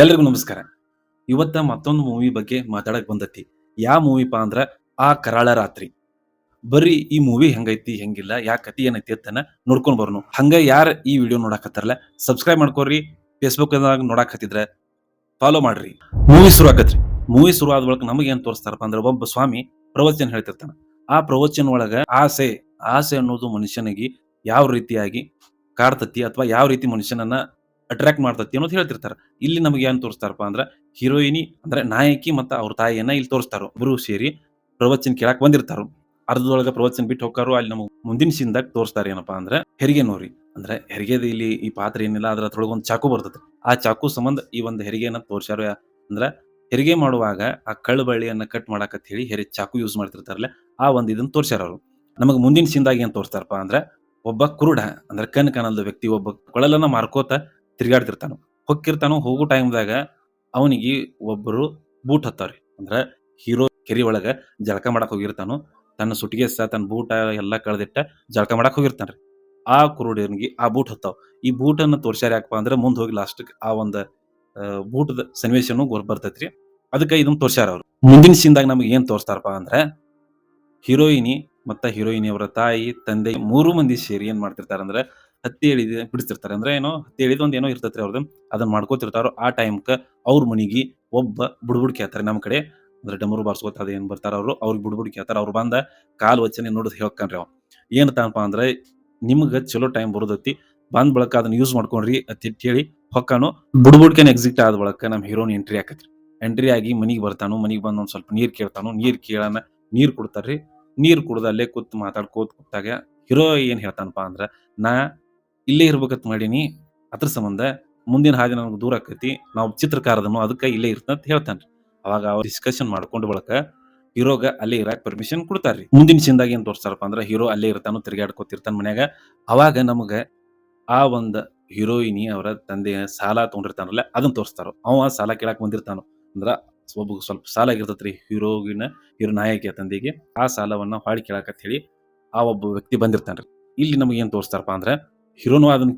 ಎಲ್ರಿಗೂ ನಮಸ್ಕಾರ. ಇವತ್ತ ಮತ್ತೊಂದು ಮೂವಿ ಬಗ್ಗೆ ಮಾತಾಡಕ್ ಬಂದತಿ. ಯಾವ ಮೂವಿಪ ಅಂದ್ರ ಆ ಕರಾಳ ರಾತ್ರಿ. ಬರ್ರಿ ಈ ಮೂವಿ ಹೆಂಗೈತಿ, ಹೆಂಗಿಲ್ಲ, ಯಾ ಕತಿ ಏನೈತಿ ಅಂತನ ನೋಡ್ಕೊಂಡ್ ಬರ್ನು. ಹಂಗ ಯಾರ ಈ ವಿಡಿಯೋ ನೋಡಕತ್ತಾರಲ್ಲ ಸಬ್ಸ್ಕ್ರೈಬ್ ಮಾಡ್ಕೋರಿ. ಫೇಸ್ಬುಕ್ ನೋಡಾಕತ್ತಿದ್ರ ಫಾಲೋ ಮಾಡ್ರಿ. ಮೂವಿ ಶುರು ಆಗತ್ರಿ ಮೂವಿ ಶುರು ಆದ ಬಳಿಕ ನಮಗೆ ಏನ್ ತೋರಿಸ್ತಾರಪ್ಪ ಅಂದ್ರೆ ಒಬ್ಬ ಸ್ವಾಮಿ ಪ್ರವಚನ ಹೇಳ್ತಿರ್ತಾನ. ಆ ಪ್ರವಚನ ಒಳಗ ಆಸೆ ಆಸೆ ಅನ್ನೋದು ಮನುಷ್ಯನಿಗೆ ಯಾವ ರೀತಿಯಾಗಿ ಕಾಡ್ತತಿ ಅಥವಾ ಯಾವ ರೀತಿ ಮನುಷ್ಯನನ್ನ ಅಟ್ರಾಕ್ಟ್ ಮಾಡ್ತತಿ ಅನ್ನೋದು ಹೇಳ್ತಿರ್ತಾರ. ಇಲ್ಲಿ ನಮಗೆ ಏನ್ ತೋರಿಸ್ತಾರಪ್ಪ ಅಂದ್ರೆ ಹೀರೋಯಿನಿ ಅಂದ್ರೆ ನಾಯಕಿ ಮತ್ತ ಅವ್ರ ತಾಯಿಯನ್ನ ಇಲ್ಲಿ ತೋರಿಸ್ತಾರೋ. ಇಬ್ಬರು ಸೇರಿ ಪ್ರವಚನ ಕೇಳಕ್ ಬಂದಿರ್ತಾರೋ. ಅರ್ಧದೊಳಗ ಪ್ರವಚನ ಬಿಟ್ಟು ಹೋಗಾರು ಅಲ್ಲಿ ನಮಗೆ ಮುಂದಿನ ಸೀನ್ದಾಗ ತೋರಿಸ್ತಾರೆ ಏನಪ್ಪಾ ಅಂದ್ರೆ ಹೆರಿಗೆ ನೋರಿ ಅಂದ್ರೆ ಹೆರಿಗೆದ ಇಲ್ಲಿ ಈ ಪಾತ್ರ ಏನಿಲ್ಲ ಅದ್ರ ಒಂದು ಚಾಕು ಬರ್ತದೆ ಆ ಚಾಕು ಸಂಬಂಧ ಈ ಒಂದು ಹೆರಿಗೆಯನ್ನ ತೋರ್ಸ್ಯಾರ ಅಂದ್ರೆ ಹೆರಿಗೆ ಮಾಡುವಾಗ ಆ ಕಳ್ಳು ಬಳ್ಳಿಯನ್ನ ಕಟ್ ಮಾಡಾಕತ್ ಹೇಳಿ ಹೆರಿ ಚಾಕು ಯೂಸ್ ಮಾಡ್ತಿರ್ತಾರಲ್ಲ, ಆ ಒಂದು ಇದನ್ನ ತೋರ್ಸ್ಯಾರ ಅವರು. ನಮಗೆ ಮುಂದಿನ ಸೀನ್ದಾಗ ಏನ್ ತೋರಿಸ್ತಾರಪ್ಪ ಅಂದ್ರೆ ಒಬ್ಬ ಕುರುಡ ಅಂದ್ರೆ ಕಣ್ ಕಾಣಲ್ದ ವ್ಯಕ್ತಿ ಒಬ್ಬ ಕೊಳಲನ್ನ ಮಾರ್ಕೋತ ತಿರ್ಗಾಡ್ತಿರ್ತಾನ. ಹೊಕ್ಕಿರ್ತಾನೋ ಹೋಗೋ ಟೈಮ್ದಾಗ ಅವನಿಗೆ ಒಬ್ಬರು ಬೂಟ್ ಹತ್ತಾವ್ರಿ. ಅಂದ್ರ ಹೀರೋ ಕೆರಿ ಒಳಗ ಜಳಕ ಮಾಡಕ್ ಹೋಗಿರ್ತಾನು, ತನ್ನ ಸುಟಿಗೆ ಸಹ ತನ್ನ ಬೂಟ ಎಲ್ಲಾ ಕಳೆದಿಟ್ಟ ಜಳಕ ಮಾಡಕ್ ಹೋಗಿರ್ತಾನ್ರಿ. ಆ ಕುರುಡಿಯನ್ಗೆ ಆ ಬೂಟ್ ಹತ್ತಾವ. ಈ ಬೂಟನ್ನ ತೋರ್ಸ್ಯಾರ ಯಾಕಪ್ಪ ಅಂದ್ರೆ ಮುಂದೆ ಹೋಗಿ ಲಾಸ್ಟ್ ಆ ಒಂದು ಬೂಟದ ಸನ್ನಿವೇಶನು ಬರ್ತೈತ್ರಿ. ಅದಕ್ಕೆ ಇದನ್ನ ತೋರ್ಸ್ಯಾರ ಅವ್ರು. ಮುಂದಿನ ಸೀನ್ದಾಗ ನಮಗೆ ಏನ್ ತೋರಿಸ್ತಾರಪ್ಪ ಅಂದ್ರೆ, ಹೀರೋಯಿನಿ ಮತ್ತ ಹೀರೋಯಿನಿ ಅವರ ತಾಯಿ, ತಂದೆ ಮೂರು ಮಂದಿ ಸೇರಿ ಏನ್ ಮಾಡ್ತಿರ್ತಾರ ಅಂದ್ರೆ ಹತ್ತಿ ಹೇಳಿದ ಬಿಡಿಸ್ತಿರ್ತಾರೆ. ಅಂದ್ರೆ ಏನೋ ಹತ್ತಿ ಹೇಳಿದ ಒಂದ್ ಏನೋ ಇರ್ತೈತ್ರಿ ಅವ್ರದ್ದು ಅದನ್ನ ಮಾಡ್ಕೋತಿರ್ತಾರೋ ಆ ಟೈಮ್ಕ ಅವ್ರ ಮನಿಗೆ ಒಬ್ಬ ಬುಡ್ಬುಡ್ ಕೇಳ್ತಾರೆ ನಮ್ಮ ಕಡೆ. ಅಂದ್ರೆ ಡಮರು ಬಾರ್ಸ್ಕೊತ ಅದೇನ್ ಬರ್ತಾರ ಅವರು, ಅವ್ರಿಗೆ ಬುಡ್ಬುಡ್ ಕೇಳ್ತಾರ. ಅವ್ರು ಬಂದ ಕಾಲ್ ವಚನೆ ನೋಡಿದ್ ಹೇಳ್ಕನ್ರಿ ಅವ. ಏನತ್ತಪ್ಪ ಅಂದ್ರೆ ನಿಮ್ಗ ಚಲೋ ಟೈಮ್ ಬರೋದತ್ತಿ ಬಂದ್ ಬಳಕ ಅದನ್ನ ಯೂಸ್ ಮಾಡ್ಕೊಂಡ್ರಿ ಅತಿ ಹೇಳಿ ಹೊಕ್ಕಾನು ಬುಡ್ಬುಡ್ಕೆನ್ ಎಕ್ಸಿಟ್ ಆದ ಬಳಕ ನಮ್ ಹೀರೋನ್ ಎಂಟ್ರಿ ಹಾಕತ್ರಿ. ಎಂಟ್ರಿ ಆಗಿ ಮನಿಗೆ ಬರ್ತಾನು, ಮನಿಗೆ ಬಂದ್ ಒಂದ್ ಸ್ವಲ್ಪ ನೀರ್ ಕೇಳ್ತಾನು. ನೀರ್ ಕೇಳನ ನೀರ್ ಕೊಡ್ತಾರ್ರಿ. ನೀರ್ ಕುಡ್ದಲ್ಲೇ ಕೂತ್ ಮಾತಾಡ್ಕೋತ ಕೂತಾಗ ಹೀರೋ ಏನ್ ಹೇಳ್ತಾನಪ್ಪ ಅಂದ್ರ ನಾ ಇಲ್ಲೇ ಇರ್ಬೇಕಂತ ಮಾಡೀನಿ. ಅದ್ರ ಸಂಬಂಧ ಮುಂದಿನ ಹಾದಿ ನನಗೆ ದೂರ ಆಕೈತಿ. ನಾವು ಚಿತ್ರಕಾರದನು ಅದಕ್ಕೆ ಇಲ್ಲೇ ಇರ್ತಂತ ಹೇಳ್ತಾನ್ರಿ. ಅವಾಗ ಅವ್ರು ಡಿಸ್ಕಷನ್ ಮಾಡ್ಕೊಂಡು ಬಳಕ ಹೀರೋಗ ಅಲ್ಲೇ ಇರಕ್ಕೆ ಪರ್ಮಿಷನ್ ಕೊಡ್ತಾರ್ರಿ. ಮುಂದಿನ ಸೀನ್ದಾಗ ಏನು ತೋರಿಸ್ತಾರಪ್ಪ ಅಂದ್ರೆ ಹೀರೋ ಅಲ್ಲೇ ಇರ್ತಾನು ತಿರ್ಗಾಡ್ಕೊತಿರ್ತಾನ ಮನ್ಯಾಗ, ಅವಾಗ ನಮಗ ಆ ಒಂದು ಹೀರೋಯಿನಿ ಅವರ ತಂದೆ ಸಾಲ ತಗೊಂಡಿರ್ತಾನಲ್ಲ ಅದನ್ನ ತೋರಿಸ್ತಾರ. ಅವ ಸಾಲ ಕೇಳಾಕ್ ಬಂದಿರ್ತಾನ. ಅಂದ್ರ ಒಬ್ಬ ಸ್ವಲ್ಪ ಸಾಲ ಆಗಿರ್ತೈತ್ರಿ ಹೀರೋಗಿನ ಹೀರೋ ನಾಯಕಿಯ ತಂದೆಗೆ. ಆ ಸಾಲವನ್ನ ಹಾಡಿ ಕೇಳಕ್ ಹೇಳಿ ಆ ಒಬ್ಬ ವ್ಯಕ್ತಿ ಬಂದಿರ್ತಾನ್ರಿ. ಇಲ್ಲಿ ನಮಗೆ ಏನ್ ತೋರಿಸ್ತಾರಪ್ಪ ಅಂದ್ರೆ ಹೀರೋನು ಅದನ್ನ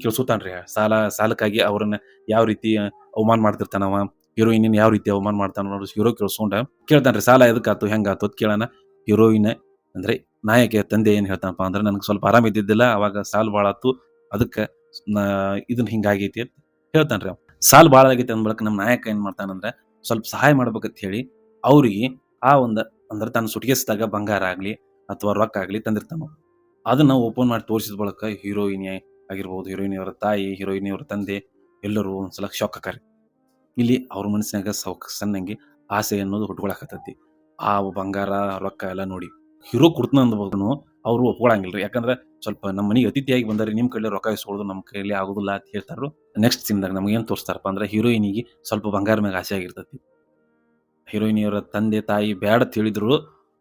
ರೀ ಸಾಲ, ಸಾಲಕ್ಕಾಗಿ ಅವ್ರನ್ನ ಯಾವ ರೀತಿ ಅವಮಾನ ಮಾಡ್ತಿರ್ತಾನವ ಹೀರೋಯಿನ್ ಯಾವ ರೀತಿ ಅವಮಾನ ಮಾಡ್ತಾನ ನೋಡ್ರಿ ಹೀರೋ ಕೇಳಿಸ್ಕೊಂಡ ಕೇಳ್ತಾನ್ರಿ, ಸಾಲ ಎದಕ್ಕಾತು? ಹೆಂಗಾತು? ಅದ್ ಕೇಳಣ. ಹೀರೋಯಿನ್ ಅಂದ್ರೆ ನಾಯಕ ತಂದೆ ಏನ್ ಹೇಳ್ತಾನಪ್ಪ ಅಂದ್ರೆ, ನನಗೆ ಸ್ವಲ್ಪ ಆರಾಮ ಇದ್ದಿದ್ದಿಲ್ಲ, ಅವಾಗ ಸಾಲ ಭಾಳ ಆತು ಅದಕ್ಕೆ ಇದನ್ನ ಹಿಂಗಾಗೈತಿ ಅಂತ ಹೇಳ್ತಾನ್ರಿ ಸಾಲ ಭಾಳ ಆಗೈತಿ ಅಂದ್ ಬಳಕ ನಮ್ಮ ನಾಯಕ ಏನ್ ಮಾಡ್ತಾನಂದ್ರೆ ಸ್ವಲ್ಪ ಸಹಾಯ ಮಾಡ್ಬೇಕಂತ ಹೇಳಿ, ಅವ್ರಿಗೆ ಆ ಒಂದು, ಅಂದ್ರೆ ತನ್ನ ಸುಟ್ಕೇಸ್ದಾಗ ಬಂಗಾರ ಆಗ್ಲಿ, ಅಥವಾ ರೊಕ್ಕ ಆಗ್ಲಿ ತಂದಿರ್ತಾನ ಅದನ್ನ ಓಪನ್ ಮಾಡಿ ತೋರಿಸಿದ ಬಳಕ ಹೀರೋಯಿನಿ ಆಗಿರ್ಬೋದು ಹೀರೋಯಿನ್ ಅವರ ತಾಯಿ ಹೀರೋಯಿನ್ ಅವರ ತಂದೆ ಎಲ್ಲರೂ ಒಂದ್ಸಲ ಶಾಕ್ ಆಕಾರಿ ಇಲ್ಲಿ ಅವ್ರ ಮನಸ್ಸಿನಾಗ ಸೌಕ್, ಸಣ್ಣಂಗೆ ಆಸೆ ಅನ್ನೋದು ಹುಟ್ಕೊಳಕತ್ತೈತಿ. ಆ ಬಂಗಾರ, ರೊಕ್ಕ ಎಲ್ಲ ನೋಡಿ ಹೀರೋ ಕುಡ್ತನ ಅವರು ಒಪ್ಪಂಗಿಲ್ಲ ಒಪ್ಕೊಳಂಗಿಲ್ರಿ. ಯಾಕಂದ್ರೆ ಸ್ವಲ್ಪ ನಮ್ಮ ಮನೆಗೆ ಅತಿಥಿಯಾಗಿ ಬಂದರೆ, ನಿಮ್ಮ ಕೈಲಿ ರೊಕ್ಕ ಇಸ್ಕೊಳ್ಳೋದು ನಮ್ಮ ಕೈಲಿ ಆಗೋದಿಲ್ಲ ಅಂತ ಹೇಳ್ತಾರೋ ನೆಕ್ಸ್ಟ್ ಸೀನ್ದಾಗ ನಮ್ಗೆ ಏನು ತೋರಿಸ್ತಾರಪ್ಪ ಅಂದ್ರೆ ಹೀರೋಯಿನಿಗೆ ಸ್ವಲ್ಪ ಬಂಗಾರ ಮ್ಯಾಗ ಆಸೆ ಆಗಿರ್ತೈತಿ. ಹೀರೋಯಿನಿಯವರ ತಂದೆ, ತಾಯಿ ಬ್ಯಾಡ ತಿಳಿದ್ರು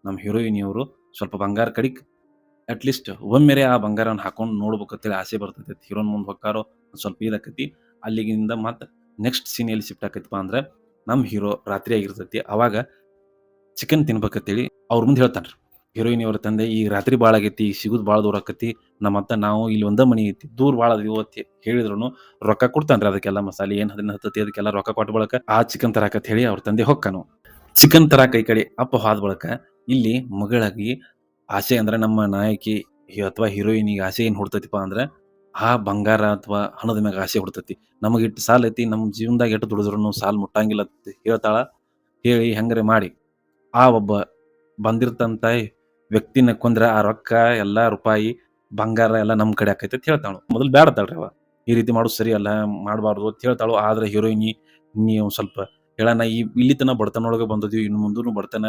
ನಮ್ಮ ಹೀರೋಯಿನಿಯವರು ಸ್ವಲ್ಪ ಬಂಗಾರ ಕಡಿಕ್ ಅಟ್ಲೀಸ್ಟ್ ಒಮ್ಮೆರೆ ಆ ಬಂಗಾರವನ್ನು ಹಾಕೊಂಡು ನೋಡ್ಬೇಕಂತೇಳಿ ಆಸೆ ಬರ್ತೈತಿ. ಹೀರೋನ್ ಮುಂದೆ ಹೊಕ್ಕಾರೋ ಸ್ವಲ್ಪ ಇದಾಕತಿ ಅಲ್ಲಿಗಿಂದ ಮತ್ತೆ ನೆಕ್ಸ್ಟ್ ಸೀನ್ ಎಲ್ಲಿ ಶಿಫ್ಟ್ ಆಕೈತಪ್ಪ ಅಂದ್ರೆ ನಮ್ಮ ಹೀರೋ ರಾತ್ರಿ ಆಗಿರ್ತೈತಿ. ಅವಾಗ ಚಿಕನ್ ತಿನ್ಬೇಕಂತೇಳಿ ಅವ್ರ ಮುಂದೆ ಹೇಳ್ತಾನ್ರಿ. ಹೀರೋಯಿನ್ ಅವ್ರ ತಂದೆ, ಈ ರಾತ್ರಿ ಭಾಳ ಆಗೈತಿ ಈಗ ಸಿಗೋದು ಭಾಳ ದೂರ ಆಕತಿ. ನಮ್ಮ ಅತ್ತ ನಾವು ಇಲ್ಲಿ ಒಂದೇ ಮನಿ ಐತಿ, ದೂರ ಭಾಳ ಇವತ್ತಿ ಹೇಳಿದ್ರು ರೊಕ್ಕ ಕೊಡ್ತಾನ್ರಿ ಅದಕ್ಕೆಲ್ಲ ಮಸಾಲೆ, ಏನು ಅದನ್ನ ಹತ್ತತಿ ಅದಕ್ಕೆಲ್ಲ ರೊಕ್ಕ ಕೊಟ್ಟ ಬಳಕ ಆ ಚಿಕನ್ ತರಾಕತ್ ಹೇಳಿ ಅವ್ರ ತಂದೆ ಹೊಕ್ಕನು. ಚಿಕನ್ ತರಾಕ ಕೈ ಕಡೆ ಅಪ್ಪ ಹೋದ ಬಳಕ ಇಲ್ಲಿ ಮಗಳಾಗಿ ಆಸೆ ಅಂದ್ರೆ ನಮ್ಮ ನಾಯಕಿ ಅಥವಾ ಹೀರೋಯಿನಿಗೆ ಆಸೆ ಏನು ಹುಡ್ತೈತಿಪ್ಪ ಅಂದ್ರೆ, ಆ ಬಂಗಾರ ಅಥವಾ ಹಣದ ಮ್ಯಾಗ ಆಸೆ ಹುಡ್ತೈತಿ. ನಮಗೆ ಇಟ್ಟು ಸಾಲ ಐತಿ ನಮ್ಮ ಜೀವನದಾಗ ಎಟ್ಟು ದುಡಿದ್ರು ಸಾಲ ಮುಟ್ಟಂಗಿಲ್ಲ ಅಂತ ಹೇಳ್ತಾಳ. ಹೇಳಿ ಹೆಂಗ್ರೆ ಮಾಡಿ. ಆ ಒಬ್ಬ ಬಂದಿರ್ತಂತ ವ್ಯಕ್ತಿನ ಕೊಂದ್ರ ಆ ರೊಕ್ಕ, ಎಲ್ಲ ರೂಪಾಯಿ, ಬಂಗಾರ ಎಲ್ಲ ನಮ್ಮ ಕಡೆ ಆಕೈತಿ ಅಂತ ಹೇಳ್ತಾಳು. ಮೊದಲು ಬ್ಯಾಡತಾಳ್ರಿ ಅವ. ಈ ರೀತಿ ಮಾಡೋದು ಸರಿ ಅಲ್ಲ, ಮಾಡಬಾರ್ದು ಅಂತ ಹೇಳ್ತಾಳು. ಆದ್ರೆ ಹೀರೋಯಿನಿ ನೀವು ಸ್ವಲ್ಪ ಹೇಳಣ ಈ ಇಲ್ಲಿ ತನ ಬಡತನೊಳಗೆ ಬಂದದ್ವಿ ಇನ್ನು ಮುಂದೂ ಬಡತನ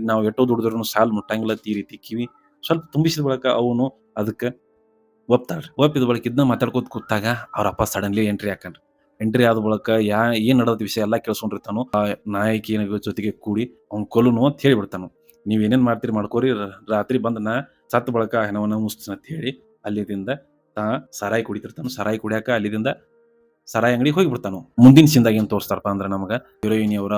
ನಾವು ಎಟ್ಟೋ ದುಡಿದ್ರು ಸಾಲ್ ಮುಟ್ಟಂಗಿಲ್ಲ ತೀರಿ ತಿಕ್ಕಿವಿ ಸ್ವಲ್ಪ ತುಂಬಿಸಿದ ಬಳಿಕ ಅವನು ಅದಕ್ಕೆ ಒಪ್ತಾಳ್ರಿ. ಒಪ್ಪಿದ ಬಳಿಕ ಇದನ್ನ ಮಾತಾಡ್ಕೋತ ಕೂತಾಗ ಅವ್ರ ಅಪ್ಪ ಸಡನ್ಲಿ ಎಂಟ್ರಿ ಹಾಕಂಡ್ರಿ ಎಂಟ್ರಿ ಆದ ಬಳಿಕ ಯಾ, ಏನ್ ನಡೆದ ವಿಷಯ ಎಲ್ಲ ಕೇಳಿಸ್ಕೊಂಡಿರ್ತಾನು. ಆ ನಾಯಕಿನ ಜೊತೆಗೆ ಕೂಡಿ ಅವ್ನು ಕೊಲ್ಲುನು ಅಂತ ಹೇಳಿಬಿಡ್ತಾನು. ನೀವ್ ಏನೇನ್ ಮಾಡ್ತೀರಿ ಮಾಡ್ಕೋರಿ ರಾತ್ರಿ ಬಂದ ನಾ ಸತ್ತ ಬಳಕ ಹೆಣವನ್ನ ಮುಸ್ತೀನಿ ಅಂತ ಹೇಳಿ ಅಲ್ಲಿದಿಂದ ತಾ ಸರಾಯಿ ಕುಡಿತಿರ್ತಾನು. ಸರಾಯಿ ಕುಡಿಯಾಕ ಅಲ್ಲಿದಿಂದ ಸರಾಯಿ ಅಂಗಡಿಗೆ ಹೋಗಿಬಿಡ್ತಾನು. ಮುಂದಿನ ಸಿಂದಾಗ ಏನ್ ತೋರಿಸ್ತಾರಪ್ಪ ಅಂದ್ರೆ ನಮಗ, ಹೀರೋಯಿನಿ ಅವರ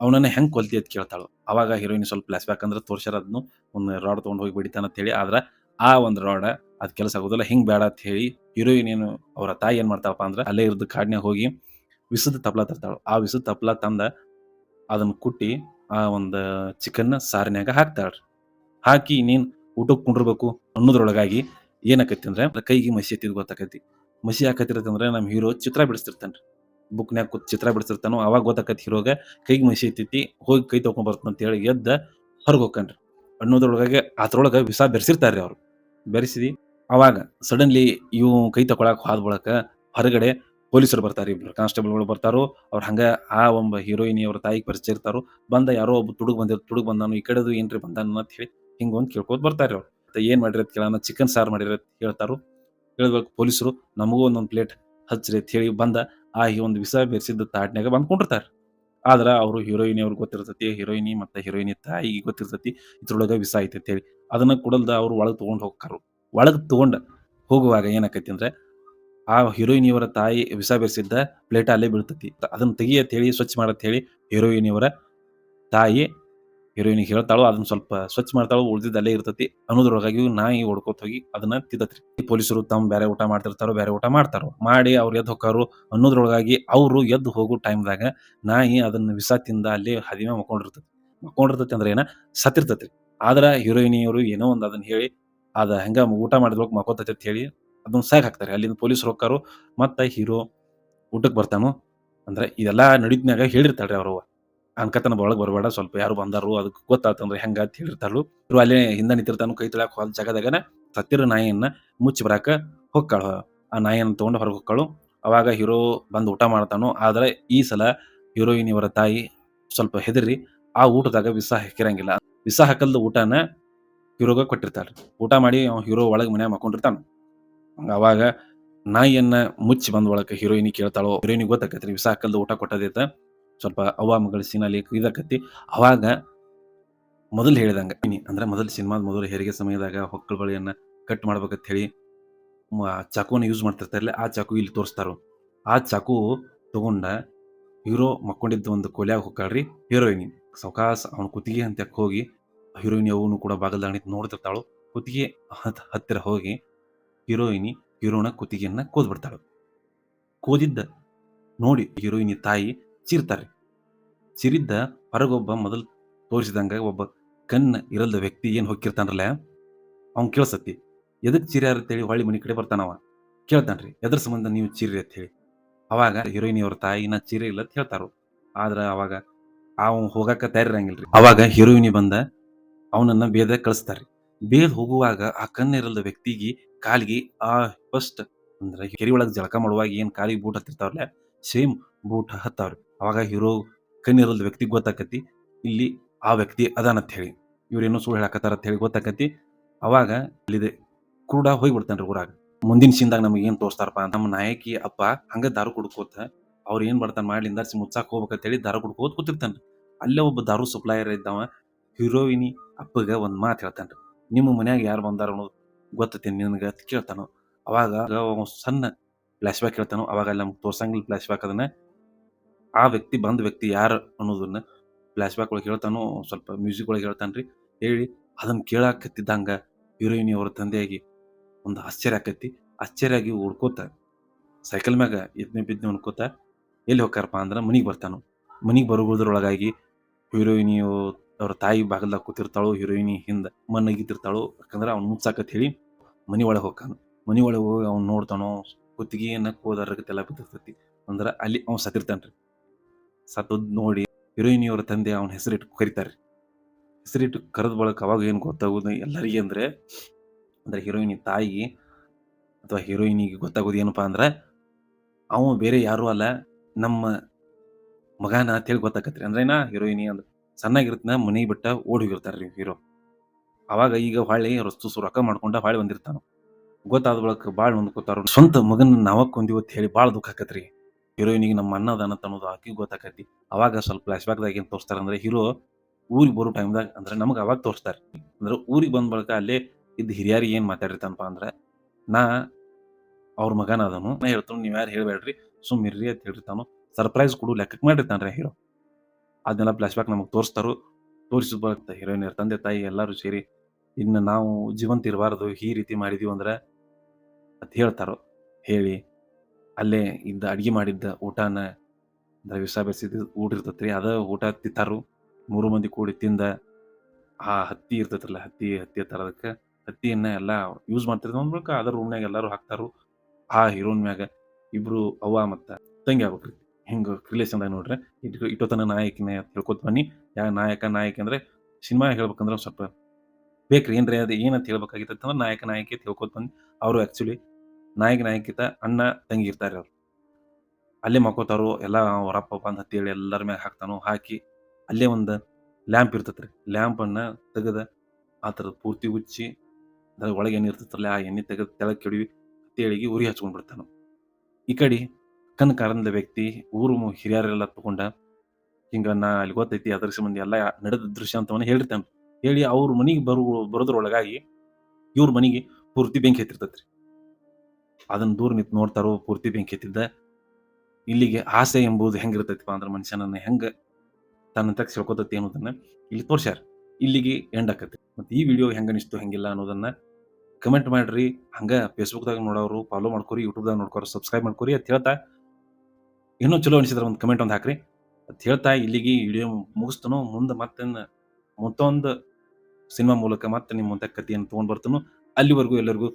ಅವನನ್ನ ಹೆಂಗ್ ಕೊಲ್ತಿ ಅಂತ ಕೇಳ್ತಾಳು. ಅವಾಗ ಹೀರೋಯಿನ್ ಸ್ವಲ್ಪ ಫ್ಲಾಶ್ ಬ್ಯಾಕ್ ಅಂದ್ರೆ ತೋರ್ಸ್ಯಾರ ಅದನ್ನು ಒಂದು ರಾಡ್ ತೊಗೊಂಡು ಹೋಗಿ ಬಿಡಿತಾನ ಅಂತ ಹೇಳಿ, ಆದ್ರ ಆ ಒಂದು ರಾಡ ಅದು ಕೆಲಸ ಆಗೋದಿಲ್ಲ, ಹಿಂಗ್ ಬೇಡ ಅಂತ ಹೇಳಿ ಹೀರೋಯಿನ್ ಏನು ಅವರ ತಾಯಿ ಏನು ಮಾಡ್ತಾಳಪ್ಪ ಅಂದ್ರೆ ಅಲ್ಲೇ ಇರೋದು ಕಾಡ್ನ್ಯಾಗ ಹೋಗಿ ವಿಸದ ತಪ್ಲ ತರ್ತಾಳು. ಆ ವಿಸದ ತಪ್ಲ ತಂದ ಅದನ್ನ ಕುಟ್ಟಿ ಆ ಒಂದು ಚಿಕನ್ನ ಸಾರಿನ್ಯಾಗ ಹಾಕ್ತಾಳ್ರಿ ಹಾಕಿ ನೀನ್ ಊಟಕ್ಕೆ ಕುಂಡಿರ್ಬೇಕು ಅನ್ನೋದ್ರೊಳಗಾಗಿ ಏನಾಕೈತಿ ಅಂದ್ರೆ ಕೈಗೆ ಮಸಿ ಎತ್ತಿದ್ ಗೊತ್ತಾಕತಿ. ಮಸಿ ಹಾಕತ್ತಿರತ್ತಂದ್ರೆ ನಮ್ಮ ಹೀರೋ ಚಿತ್ರ ಬಿಡಿಸ್ತಿರ್ತಾನ್ರಿ. ಬುಕ್ನ್ಯಾಗ ಕೂತ್ ಚಿತ್ರ ಬಿಡಿಸಿರ್ತಾನೋ, ಅವಾಗ ಗೊತ್ತಾಕತಿ ಹೀರೋಗ, ಕೈಗೆ ಮಸಿ ಇರ್ತೈತಿ ಹೋಗಿ ಕೈ ತಗೊಂಡ್ ಅಂತ ಹೇಳಿ ಎದ್ದ ಹೊರಗೆ ಹೋಗ್ಕನ್ರಿ ಅನ್ನೋದ್ರೊಳಗಾಗಿ ಅದ್ರೊಳಗ ವಿಷ ಬೆರೆಸಿರ್ತಾರ್ರಿ ಅವ್ರು. ಬೆರೆಸಿದಿ, ಅವಾಗ ಸಡನ್ಲಿ ಇವು ಕೈ ತಕೊಳಕ್ ಹಾದ್ ಬಳಕ ಹೊರಗಡೆ ಪೊಲೀಸರು ಬರ್ತಾರೆ ಇಬ್ರು. ಕಾನ್ಸ್ಟೇಬಲ್ಗಳು ಬರ್ತಾರೋ, ಅವ್ರು ಹಂಗೆ ಆ ಒಬ್ಬ ಹೀರೋಯಿನಿ ಅವ್ರ ತಾಯಿಗೆ ಪರಿಚಯ ಇರ್ತಾರೋ. ಬಂದ ಯಾರೋ ಒಬ್ಬ ತುಡುಗ್ ಬಂದಿರ್, ತುಡುಗ್ ಬಂದಾನು, ಈ ಕಡೆದು ಏನ್ರಿ ಬಂದಾನು ಅಂತ ಹೇಳಿ ಹಿಂಗ ಒಂದ್ ಕೇಳ್ಕೊತ ಬರ್ತಾರೆ ಅವ್ರು. ಏನ್ ಮಾಡಿರ ಕೇಳೋಣ, ಚಿಕನ್ ಸಾರು ಮಾಡಿರ ಹೇಳ್ತಾರೋ. ಹೇಳ್ತಾರು ಹೇಳ್ಬೇಕು ಪೊಲೀಸರು, ನಮಗೂ ಒಂದೊಂದು ಪ್ಲೇಟ್ ಹಚ್ಚಿರಿ ಅಂತ ಹೇಳಿ ಬಂದ ಆ ಒಂದು ವಿಷ ಬೆರೆಸಿದ್ದ ತಾಟ್ನ್ಯಾಗ ಬಂದು ಕುಂಡಿರ್ತಾರೆ ಆದ್ರೆ ಅವರು ಹೀರೋಯಿನಿ ಅವ್ರಿಗೆ ಗೊತ್ತಿರ್ತೈತಿ ಹೀರೋಯಿನಿ ಮತ್ತೆ ಹೀರೋಯಿನಿ ತಾಯಿಗೆ ಗೊತ್ತಿರ್ತೈತಿ, ಇದ್ರೊಳಗೆ ವಿಷ ಐತೆ ಅಂತ ಹೇಳಿ. ಅದನ್ನ ಕೊಡಲ್ದ ಅವ್ರು ಒಳಗೆ ತೊಗೊಂಡು ಹೋಗ್ತಾರು. ಒಳಗೆ ತೊಗೊಂಡು ಹೋಗುವಾಗ ಏನಾಕೈತಿ ಅಂದ್ರೆ, ಆ ಹೀರೋಯಿನಿಯವರ ತಾಯಿ ವಿಷ ಬೆರೆಸಿದ್ದ ಪ್ಲೇಟ ಅಲ್ಲೇ ಬೀಳ್ತೈತಿ. ಅದನ್ನ ತೆಗಿ ಅಂತ ಹೇಳಿ, ಸ್ವಚ್ಛ ಮಾಡತ್ ಹೇಳಿ ಹೀರೋಯಿನಿಯವರ ತಾಯಿ ಹೀರೋಯಿನಿಗೆ ಹೇಳ್ತಾಳು, ಅದನ್ನ ಸ್ವಲ್ಪ ಸ್ವಚ್ಛ ಮಾಡ್ತಾಳು ಉಳಿದಿದ್ದಲ್ಲೇ ಇರ್ತೈತಿ. ಅನ್ನೋದ್ರೊಳಗಾಗಿ ನಾಯಿ ಹೊಡ್ಕೋತ ಹೋಗಿ ಅದನ್ನ ತಿದ್ದತ್ರಿ. ಪೊಲೀಸರು ತಮ್ಮ ಬೇರೆ ಊಟ ಮಾಡ್ತಿರ್ತಾರೋ, ಬೇರೆ ಊಟ ಮಾಡ್ತಾರೋ. ಮಾಡಿ ಅವ್ರು ಎದ್ದು ಹೋಗಾರು ಅನ್ನೋದ್ರೊಳಗಾಗಿ ಅವರು ಎದ್ದು ಹೋಗೋ ಟೈಮ್ದಾಗ ನಾಯಿ ಅದನ್ನ ವಿಷ ತಿಂದ ಅಲ್ಲಿ ಹದಿಮೆ ಮಕ್ಕೊಂಡಿರ್ತತಿ ಮಕ್ಕೊಂಡಿರ್ತತಿ ಅಂದ್ರೆ ಏನ? ಸತ್ತಿರ್ತೈತಿ ಆದ್ರ ಹೀರೋಯಿನಿಯವರು ಏನೋ ಒಂದು ಅದನ್ನ ಹೇಳಿ, ಅದ ಹೆಂಗ ಊಟ ಮಾಡಿದ್ರೊಳಗೆ ಮಕ್ಕೋತತಿ ಅಂತ ಹೇಳಿ ಅದನ್ನ ಸಾಕ್ ಹಾಕ್ತಾರೆ. ಅಲ್ಲಿಂದ ಪೊಲೀಸರು ಹೋಗಾರು ಮತ್ತ ಹೀರೋ ಊಟಕ್ಕೆ ಬರ್ತಾನು? ಅಂದ್ರೆ ಇದೆಲ್ಲ ನಡೀತ್ನಾಗ ಹೇಳಿರ್ತಾಳ್ರಿ ಅವ್ರು ಅನ್ಕತನ ಒಳಗೆ ಬರಬೇಡ, ಸ್ವಲ್ಪ ಯಾರು ಬಂದಾರು ಅದಕ್ಕೆ ಗೊತ್ತಾತಂದ್ರೆ ಹೆಂಗ ಅಂತ ಹೇಳಿರ್ತಾಳು ಇವ್ರು ಅಲ್ಲೇ ಹಿಂದೆ ನಿಂತಿರ್ತಾನು ಕೈ ತೊಳ್ಯಾಕ ಹೋದ ಜಾಗದಾಗನ ಸತ್ತಿರ ನಾಯಿಯನ್ನ ಮುಚ್ಚಿ ಬರಾಕ ಹೊಕ್ಕಾಳ. ಆ ನಾಯಿಯನ್ನು ತಗೊಂಡು ಹೊರಗೆ ಹೊಕ್ಕಳು. ಅವಾಗ ಹೀರೋ ಬಂದು ಊಟ ಮಾಡ್ತಾನು, ಆದ್ರೆ ಈ ಸಲ ಹೀರೋಯಿನ್ ಇವರ ತಾಯಿ ಸ್ವಲ್ಪ ಹೆದರಿ ಆ ಊಟದಾಗ ವಿಸ ಹಾಕಿರಂಗಿಲ್ಲ. ವಿಸ ಹಾಕಲ್ದ ಊಟನ ಹೀರೋಗ ಕೊಟ್ಟಿರ್ತಾರೆ ಊಟ ಮಾಡಿ ಹೀರೋ ಒಳಗೆ ಮನೆ ಮಕ್ಕೊಂಡಿರ್ತಾನ. ಅವಾಗ ನಾಯಿಯನ್ನ ಮುಚ್ಚಿ ಬಂದ ಒಳಗೆ ಹೀರೋಯಿನಿ ಕೇಳ್ತಾಳೋ, ಹೀರೋಯಿನಿಗೆ ಗೊತ್ತಾಕತ್ರಿ ವಿಸ ಹಾಕಲ್ದ ಊಟ ಕೊಟ್ಟದೈತ. ಸ್ವಲ್ಪ ಅವ್ವ ಮಗಳ ಸೀನಲ್ಲಿ ಇದಾಕತಿ ಅವಾಗ ಮೊದಲು ಹೇಳಿದಂಗೆ ಅಂದ್ರೆ ಮೊದಲು ಸಿನಿಮಾದ ಮೊದಲು ಹೆರಿಗೆ ಸಮಯದಾಗ ಹೊಕ್ಕಳ ಬಳಿಯನ್ನು ಕಟ್ ಮಾಡ್ಬೇಕಂತ ಹೇಳಿ ಚಾಕುವನ್ನು ಯೂಸ್ ಮಾಡ್ತಿರ್ತಾರಲ್ಲ ಆ ಚಾಕು ಇಲ್ಲಿ ತೋರಿಸ್ತಾರೋ ಆ ಚಾಕು ತಗೊಂಡ ಹೀರೋ ಮಕ್ಕೊಂಡಿದ್ದ ಒಂದು ಕೊಲ್ಯಾಗ ಹೊಕ್ಕಾಳ್ರಿ, ಹೀರೋಯಿನಿ. ಸೌಕಾಸ್ ಅವನ ಕುತ್ತಿಗೆ ಅಂತ ಹೋಗಿ, ಹೀರೋಯಿನಿ ಅವನು ಕೂಡ ಬಾಗಲ್ದಾಗ ನಿಂತ್ ನೋಡ್ತಿರ್ತಾಳು. ಕುತ್ತಿಗೆ ಹತ್ತಿರ ಹೋಗಿ ಹೀರೋಯಿನಿ ಹೀರೋನ ಕುತ್ತಿಗೆಯನ್ನ ಕೋದ್ಬಿಡ್ತಾಳು ಕೋದಿದ್ದ ನೋಡಿ, ಹೀರೋಯಿನಿ ತಾಯಿ ಚೀರ್ತಾರೆ ಚಿರಿದ್ದ ಹೊರಗೊಬ್ಬ ಮೊದಲು ತೋರಿಸಿದಂಗ ಒಬ್ಬ ಕಣ್ಣ ಇರಲ್ದ ವ್ಯಕ್ತಿ ಏನು ಹೊಕ್ಕಿರ್ತಾನಲ್ಲ ಅವ್ನು ಕೇಳ್ಸತಿ ಎದಕ್ ಚಿರ್ಯಾರ ಅಂತೇಳಿ ಹೊಳ್ಳಿ ಮನೆ ಕಡೆ ಬರ್ತಾನವ ಕೇಳ್ತಾನ್ರಿ, ಎದ್ರ ಸಂಬಂಧ ನೀವು ಚಿರಿ ಅಂತ ಹೇಳಿ. ಅವಾಗ ಹೀರೋಯಿನಿ ಅವ್ರ ನಾ ಚಿರಿ ಇಲ್ಲ ಅಂತ ಹೇಳ್ತಾರು. ಆದ್ರೆ ಅವಾಗ ಅವ್ ಹೋಗಾಕ ತಯಾರಿರಂಗಿಲ್ರಿ. ಅವಾಗ ಹೀರೋಯಿನಿ ಬಂದ ಅವನನ್ನ ಬೇದ ಕಳಿಸ್ತಾರ್ರಿ ಬೇದ್ ಹೋಗುವಾಗ ಆ ಕಣ್ಣಿರಲ್ದ ವ್ಯಕ್ತಿಗೆ ಕಾಲಿಗೆ ಆ ಫಸ್ಟ್ ಅಂದ್ರೆ ಕೆರಿ ಒಳಗೆ ಜಳಕ ಮಾಡುವಾಗ ಏನು ಕಾಲಿಗೆ ಬೂಟ್ ಹತ್ತಿರ್ತಾವಲ್ಲ ಸೇಮ್ ಬೂಟ್ ಹತ್ತಾವ್ರಿ. ಅವಾಗ ಹೀರೋ ಕಣ್ಣಿರೋದು ವ್ಯಕ್ತಿಗೆ ಗೊತ್ತಾಕತಿ, ಇಲ್ಲಿ ಆ ವ್ಯಕ್ತಿ ಅದಾನಂತ ಹೇಳಿ ಇವ್ರೇನೋ ಸುಳ್ಳು ಹೇಳಕತ್ತಾರ ಅಂತ ಹೇಳಿ ಗೊತ್ತಾಕತಿ. ಅವಾಗ ಇಲ್ಲಿದೆ ಕುರುಡ ಹೋಗ್ಬಿಡ್ತಾನ್ರಿ ಊರಾಗ. ಮುಂದಿನ ಸೀನ್ದಾಗ ನಮಗೆ ಏನು ತೋರಿಸ್ತಾರಪ್ಪ, ನಮ್ಮ ನಾಯಕಿ, ಅಪ್ಪ ಹಂಗೆ ದಾರು ಕುಡ್ಕೋತ, ಅವ್ರು ಏನು ಬರ್ತಾನೆ ಮಾಡಲಿ ಮಾಡ್ಲಿಂದ ಮುಚ್ಚಾಕ್ ಹೋಗ್ಬೇಕಂತ ಹೇಳಿ ದಾರು ಕುಡ್ಕೋತ ಕೂತಿರ್ತಾನ್ರಿ. ಅಲ್ಲೇ ಒಬ್ಬ ದಾರು ಸಪ್ಲೈಯರ್ ಇದ್ದಾವ, ಹೀರೋಯಿನಿ ಅಪ್ಪಗೆ ಒಂದು ಮಾತು ಹೇಳ್ತಾನ್ರಿ. ನಿಮ್ಮ ಮನ್ಯಾಗ ಯಾರು ಬಂದಾರ ಅನ್ನೋದು ಗೊತ್ತೈತಿ ನಿನಗೆ ಅಂತ ಕೇಳ್ತಾನೋ. ಅವಾಗ ಅವ ಸಣ್ಣ ಫ್ಲಾಶ್ ಬ್ಯಾಕ್ ಹೇಳ್ತಾನೋ, ಅವಾಗ ನಮ್ಗೆ ತೋರ್ಸಂಗಿಲ್ಲ ಫ್ಲಾಶ್ ಬ್ಯಾಕ್ ಅದನ್ನ. ಆ ವ್ಯಕ್ತಿ ಬಂದ ವ್ಯಕ್ತಿ ಯಾರು ಅನ್ನೋದನ್ನ ಫ್ಲಾಶ್ ಬ್ಯಾಕ್ ಒಳಗೆ ಹೇಳ್ತಾನೋ, ಸ್ವಲ್ಪ ಮ್ಯೂಸಿಕ್ ಒಳಗೆ ಹೇಳ್ತಾನ್ರಿ. ಹೇಳಿ ಅದನ್ನ ಕೇಳಾಕತ್ತಿದ್ದಂಗೆ ಹೀರೋಯಿನಿ ಅವ್ರ ತಂದೆಯಾಗಿ ಒಂದು ಆಶ್ಚರ್ಯ ಆಕತಿ ಆಶ್ಚರ್ಯ ಆಗಿ ಹುಡ್ಕೋತ ಸೈಕಲ್ ಮ್ಯಾಗ ಎದ್ನೆ ಬಿದ್ನೆ ಅನ್ಕೋತ ಎಲ್ಲಿ ಹೋಗ್ತಾರಪ್ಪ ಅಂದ್ರೆ ಮನಿಗೆ ಬರ್ತಾನು. ಮನಿಗೆ ಬರೋದ್ರೊಳಗಾಗಿ ಹೀರೋಯಿನಿ ಅವ್ರ ತಾಯಿ ಬಾಗಲ್ದಾಗ ಕೂತಿರ್ತಾಳು, ಹೀರೋಯಿನಿ ಹಿಂದೆ ಮಣ್ಣಗಿತಿರ್ತಾಳೋ ಯಾಕಂದ್ರೆ ಅವ್ನು ಮುಚ್ಚಾಕತ್ ಹೇಳಿ ಮನೆ ಒಳಗೆ ಹೋಗ್ತಾನು. ಮನೆ ಒಳಗೆ ಹೋಗಿ ಅವ್ನು ನೋಡ್ತಾನೋ ಕುತ್ತಿಗೆಯನ್ನ ತೆಲ ಬಿದ್ದಿರ್ತೈತಿ. ಅಂದ್ರೆ ಅಲ್ಲಿ ಅವ್ನು ಸತ್ತಿರ್ತಾನ್ರಿ. ಸತ್ತದ್ ನೋಡಿ ಹೀರೋಯಿನಿಯವರ ತಂದೆ ಅವನ ಹೆಸರಿಟ್ಟು ಕರಿತಾರೆ. ಹೆಸರಿಟ್ಟು ಕರೆದ ಬಳಕ ಅವಾಗ ಏನು ಗೊತ್ತಾಗೋದು ಎಲ್ಲರಿಗೆ ಅಂದ್ರೆ, ಅಂದರೆ ಹೀರೋಯಿನಿ ತಾಯಿಗೆ ಅಥವಾ ಹೀರೋಯಿನಿಗೆ ಗೊತ್ತಾಗೋದು ಏನಪ್ಪ ಅಂದ್ರೆ, ಅವ ಬೇರೆ ಯಾರೂ ಅಲ್ಲ, ನಮ್ಮ ಮಗನ ಅಂತೇಳಿ ಗೊತ್ತಾಕತ್ರಿ. ಅಂದ್ರೆ ನಾ ಹೀರೋಯಿನಿ ಅಂದ್ರೆ ಸಣ್ಣಾಗಿರ್ತನ ಮನೆ ಬಿಟ್ಟ ಓಡಿ ಹೋಗಿರ್ತಾರ್ರಿ ಹೀರೋ. ಅವಾಗ ಈಗ ಹೊಳ್ಳಿ ರಸ್ತು ರೊಕ್ಕ ಮಾಡ್ಕೊಂಡ ಹೊಳ್ಳಿ ಬಂದಿರ್ತಾನ. ಗೊತ್ತಾದ ಬಳಕ ಭಾಳ ನೊಂದ್ಕೋತಾರ ಸ್ವಂತ ಮಗನ ನಾವಕ್ಕೊಂದಿವತ್ತು ಕೊಂದಿವ್ ಅಂತ ಹೇಳಿ ಭಾಳ ದುಃಖ ಆಕತ್ರಿ. ಹೀರೋಯಿನಿಗೆ ನಮ್ಮ ಅಣ್ಣ ಅನ್ನೋದು ಆಕಿ ಗೊತ್ತಾಕತಿ. ಅವಾಗ ಸ್ವಲ್ಪ ಫ್ಲಾಶ್ ಬ್ಯಾಕ್ದಾಗ ಏನ್ ತೋರಿಸ್ತಾರೆ ಅಂದ್ರೆ ಹೀರೋ ಊರಿಗೆ ಬರೋ ಟೈಮ್ದಾಗ ಅಂದ್ರೆ ನಮಗೆ ಅವಾಗ ತೋರಿಸ್ತಾರೆ. ಅಂದ್ರೆ ಊರಿಗೆ ಬಂದ ಬಳಕ ಅಲ್ಲೇ ಇದ್ದ ಹಿರಿಯರಿಗೆ ಏನು ಮಾತಾಡಿರ್ತಾನಪ್ಪ ಅಂದ್ರೆ, ನಾ ಅವ್ರ ಮಗನ ಅದನು. ನಾ ಹೇಳ್ತಾನು, ನೀವು ಯಾರು ಹೇಳ್ಬೇಡ್ರಿ. ಸುಮ್ಮಿರ್ರಿ ಅಂತ ಹೇಳಿರ್ತಾನು. ಸರ್ಪ್ರೈಸ್ ಕೊಡು ಲೆಕ್ಕಕ್ಕೆ ಮಾಡಿರ್ತಾನ್ರಿ ಹೀರೋ ಅದನ್ನೆಲ್ಲ ಫ್ಲಾಶ್ ಬ್ಯಾಕ್ ನಮಗೆ ತೋರಿಸ್ತಾರು. ತೋರಿಸಿದ ಬರ್ತಾ ಹೀರೋಯಿನ್ ತಂದೆ, ತಾಯಿ ಎಲ್ಲರೂ ಸೇರಿ, ಇನ್ನು ನಾವು ಜೀವಂತ ಇರಬಾರ್ದು. ಈ ರೀತಿ ಮಾಡಿದೀವಿ ಅಂದ್ರೆ, ಅಂತ ಹೇಳ್ತಾರೋ, ಹೇಳಿ ಅಲ್ಲೇ ಇದ್ದ ಅಡಿಗೆ ಮಾಡಿದ್ದ ಊಟನ ಅಂದ್ರೆ ವಿಷ ಬೆರೆಸಿದ ಊಟ ಇರ್ತೈತ್ರಿ ಅದ ಊಟ ತಿತ್ತಾರು ಮೂರು ಮಂದಿ ಕೂಡಿ ತಿಂದ ಆ ಹತ್ತಿ ಇರ್ತೈತಲ್ಲ ಹತ್ತಿ ಹತ್ತಿ ಅದಕ್ಕೆ. ಹತ್ತಿಯನ್ನ ಎಲ್ಲ ಯೂಸ್ ಮಾಡ್ತಿರ್ತಾವ ಅಂದ್ರೆ ಅದ ರೂಮ್ನಾಗ ಎಲ್ಲರೂ ಹಾಕ್ತಾರು. ಆ ಹೀರೋನ್ ಮ್ಯಾಗ ಇಬ್ರು ಅವ್ವ ಮತ್ತ ತಂಗಿ ಆಗ್ಬೇಕ್ರಿ. ರಿಲೇಷನ್ ರಿಲೇಷನ್ದಾಗ ನೋಡ್ರಿ. ಇಟ್ ಇಟ್ಟೋತನ ನಾಯಕಿನ ತಿಳ್ಕೊತ ಬನ್ನಿ. ಯಾ ನಾಯಕ, ನಾಯಕಿ ಅಂದ್ರೆ ಸಿನಿಮಾ ಹೇಳ್ಬೇಕಂದ್ರೆ ಸ್ವಲ್ಪ ಬೇಕ್ರಿ. ಏನ್ರಿ ಅದು ಏನಂತ ಹೇಳ್ಬೇಕಾಗಿತ್ತು ಅಂದ್ರೆ ನಾಯಕ, ನಾಯಕಿ ತಿಳ್ಕೊತ ಬಂದು ಅವರು ಆಕ್ಚುಲಿ ನಾಯಕ ನಾಯಕಿತ ಅಣ್ಣ ತಂಗಿ ಇರ್ತಾರೆ ಅವ್ರು ಅಲ್ಲೇ ಮಕ್ಕೋತಾರು, ಎಲ್ಲ ಹೊರಪ್ಪ ಅಂತ ಹತ್ತೇಳಿ ಎಲ್ಲರ ಮ್ಯಾಗ ಹಾಕ್ತಾನೋ, ಹಾಕಿ ಅಲ್ಲೇ ಒಂದು ಲ್ಯಾಂಪ್ ಇರ್ತೈತ್ರಿ. ಲ್ಯಾಂಪನ್ನು ತೆಗೆದ ಆ ಥರದ ಪೂರ್ತಿ ಉಚ್ಚಿ ಅದ್ರ ಒಳಗೆ ಎಣ್ಣೆ ಇರ್ತೈತಲ್ಲ ಆ ಎಣ್ಣೆ ತೆಗೆದು ತೆಳಗ್ ಕೆಡವಿ ಹತ್ತೇಳಿಗೆ ಉರಿ ಹಚ್ಕೊಂಡು ಬಿಡ್ತಾನು. ಈ ಕಡೆ ಕಣ್ ಕಾರಣದ ವ್ಯಕ್ತಿ, ಊರು ಹಿರಿಯರೆಲ್ಲ ತಗೊಂಡ ಹಿಂಗೆ ನಾ ಅಲ್ಲಿ ಗೊತ್ತೈತಿ ಅದ್ರ ಸಂಬಂಧಿ ಎಲ್ಲ ನಡೆದ ದೃಶ್ಯ ಅಂತವನ್ನ ಹೇಳಿರ್ತಾನೆ ಹೇಳಿ ಅವ್ರ ಮನೆಗೆ ಬರು, ಬರೋದ್ರೊಳಗಾಗಿ ಇವ್ರ ಮನೆಗೆ ಪೂರ್ತಿ ಬೆಂಕಿ ಹತ್ತಿರ್ತೈತ್ರಿ ಅದನ್ನ ದೂರ ನಿಂತು ನೋಡ್ತಾರೋ ಪೂರ್ತಿ ಬೆಂಕಿ ಎತ್ತಿದ್ದ. ಇಲ್ಲಿಗೆ ಆಸೆ ಎಂಬುದು ಹೆಂಗಿರ್ತೈತಿಪ್ಪ ಅಂದ್ರೆ ಮನುಷ್ಯನನ್ನ ಹೆಂಗ ತನ್ನ ತಕ್ಕ ಸೆಳ್ಕೊತೈತಿ ಅನ್ನೋದನ್ನ ಇಲ್ಲಿ ತೋರ್ಸ್ಯಾರ. ಇಲ್ಲಿಗೆ ಎಂಡ್ ಆಕತಿ ಮತ್ತೆ ಈ ವಿಡಿಯೋ ಹೆಂಗ ಅನಿಸ್ತು, ಹೆಂಗಿಲ್ಲ ಅನ್ನೋದನ್ನ ಕಮೆಂಟ್ ಮಾಡ್ರಿ. ಹಂಗ ಫೇಸ್ಬುಕ್ದಾಗ ನೋಡೋರು ಫಾಲೋ ಮಾಡ್ಕೊರಿ ಯೂಟ್ಯೂಬ್ದಾಗ ನೋಡ್ಕೊರಿ ಸಬ್ಸ್ಕ್ರೈಬ್ ಮಾಡ್ಕೊರಿ ಅಂತ ಹೇಳ್ತಾ. ಇನ್ನೂ ಚಲೋ ಅನಿಸಿದ್ರೆ ಒಂದು ಕಮೆಂಟ್ ಒಂದು ಹಾಕ್ರಿ. ಅಂತ ಹೇಳ್ತಾ ಇಲ್ಲಿಗೆ ವಿಡಿಯೋ ಮುಗಿಸ್ತನು. ಮುಂದೆ ಮತ್ತೆ ಮತ್ತೊಂದು ಸಿನಿಮಾ ಮೂಲಕ ಮತ್ತೆ ನಿಮ್ಮ ಮುಂದೆ ಕಥೆಯನ್ನು ತೊಗೊಂಡ್ ಬರ್ತನು. ಅಲ್ಲಿವರೆಗೂ ಎಲ್ಲರಿಗೂ